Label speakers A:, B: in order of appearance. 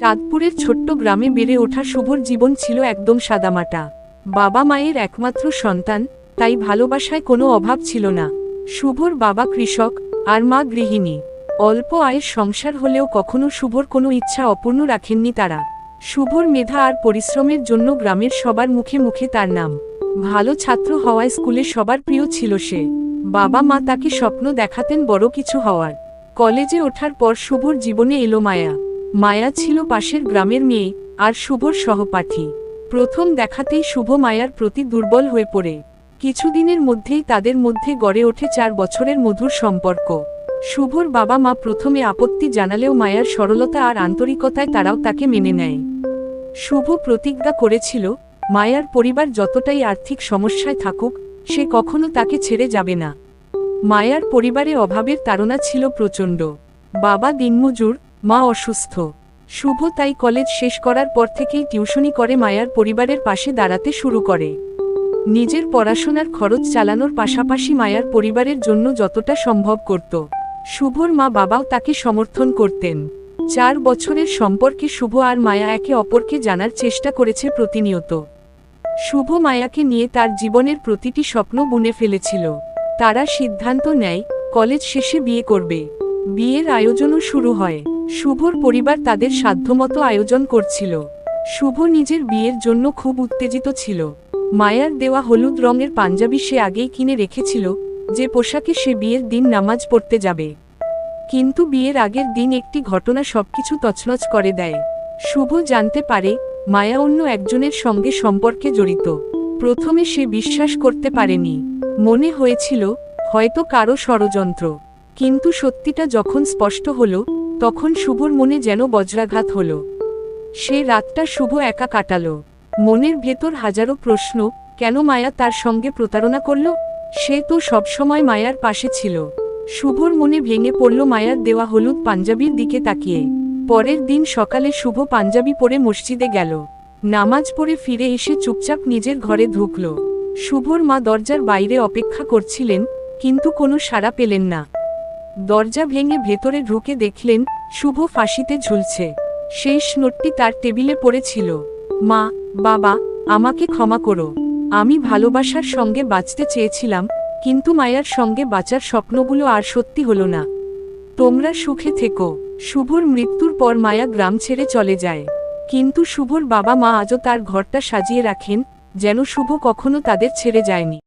A: চাঁদপুরের ছোট্ট গ্রামে বেড়ে ওঠা শুভর জীবন ছিল একদম সাদামাটা। বাবা মায়ের একমাত্র সন্তান, তাই ভালোবাসায় কোনো অভাব ছিল না। শুভর বাবা কৃষক, আর মা গৃহিণী। অল্প আয়ের সংসার হলেও কখনো শুভর কোনো ইচ্ছা অপূর্ণ রাখেননি তারা। শুভর মেধা আর পরিশ্রমের জন্য গ্রামের সবার মুখে মুখে তার নাম। ভালো ছাত্র হওয়ায় স্কুলে সবার প্রিয় ছিল সে। বাবা মা তাকে স্বপ্ন দেখাতেন বড় কিছু হওয়ার। কলেজে ওঠার পর শুভর জীবনে এলো মায়া। মায়া ছিল পাশের গ্রামের মেয়ে আর শুভর সহপাঠী। প্রথম দেখাতেই শুভ মায়ার প্রতি দুর্বল হয়ে পড়ে। কিছুদিনের মধ্যেই তাদের মধ্যে গড়ে ওঠে চার বছরের মধুর সম্পর্ক। শুভর বাবা মা প্রথমে আপত্তি জানালেও মায়ার সরলতা আর আন্তরিকতায় তারাও তাকে মেনে নেয়। শুভ প্রতিজ্ঞা করেছিল, মায়ার পরিবার যতটাই আর্থিক সমস্যায় থাকুক, সে কখনো তাকে ছেড়ে যাবে না। মায়ার পরিবারে অভাবের তাড়না ছিল প্রচণ্ড। বাবা দিনমজুর মা অসুস্থ। শুভ, তাই কলেজ শেষ করার পর থেকেই টিউশনি করে মায়ার পরিবারের পাশে দাঁড়াতে শুরু করে। নিজের পড়াশোনার খরচ চালানোর পাশাপাশি মায়ার পরিবারের জন্য যতটা সম্ভব করত। শুভর মা বাবাও তাকে সমর্থন করতেন। চার বছরের সম্পর্কে শুভ আর মায়া একে অপরকে জানার চেষ্টা করেছে প্রতিনিয়ত। শুভ মায়াকে নিয়ে তার জীবনের প্রতিটি স্বপ্ন বুনে ফেলেছিল। তারা সিদ্ধান্ত নেয়, কলেজ শেষে বিয়ে করবে। বিয়ের আয়োজনও শুরু হয়। শুভর পরিবার তাদের সাধ্যমতো আয়োজন করছিল। শুভ নিজের বিয়ের জন্য খুব উত্তেজিত ছিল। মায়ার দেওয়া হলুদ রঙের পাঞ্জাবি সে আগেই কিনে রেখেছিল, যে পোশাকে সে বিয়ের দিন নামাজ পড়তে যাবে। কিন্তু বিয়ের আগের দিন একটি ঘটনা সবকিছু তছনছ করে দেয়। শুভ জানতে পারে, মায়া অন্য একজনের সঙ্গে সম্পর্কে জড়িত। প্রথমে সে বিশ্বাস করতে পারেনি। মনে হয়েছিল, হয়তো কারও ষড়যন্ত্র। কিন্তু সত্যিটা যখন স্পষ্ট হল তখন শুভর মনে যেন বজ্রাঘাত হল। সে রাতটা শুভ একা কাটাল। মনের ভেতর হাজারো প্রশ্ন, কেন মায়া তার সঙ্গে প্রতারণা করল? সে তো সবসময় মায়ার পাশে ছিল। শুভর মনে ভেঙে পড়ল মায়ার দেওয়া হলুদ পাঞ্জাবির দিকে তাকিয়ে। পরের দিন সকালে শুভ পাঞ্জাবি পরে মসজিদে গেল। নামাজ পড়ে ফিরে এসে চুপচাপ নিজের ঘরে ঢুকল। শুভর মা দরজার বাইরে অপেক্ষা করছিলেন, কিন্তু কোনো সাড়া পেলেন না। দরজা ভেঙে ভেতরে ঢুকে দেখলেন শুভ ফাঁসিতে ঝুলছে। শেষ নোটটি তার টেবিলে পড়েছিল। মা, বাবা, আমাকে ক্ষমা করো। আমি ভালোবাসার সঙ্গে বাঁচতে চেয়েছিলাম, কিন্তু মায়ার সঙ্গে বাঁচার স্বপ্নগুলো আর সত্যি হলো না। তোমরা সুখে থেকো। শুভর মৃত্যুর পর মায়া গ্রাম ছেড়ে চলে যায়। কিন্তু শুভর বাবা মা আজও তার ঘরটা সাজিয়ে রাখেন, যেন শুভ কখনো তাদের ছেড়ে যায়নি।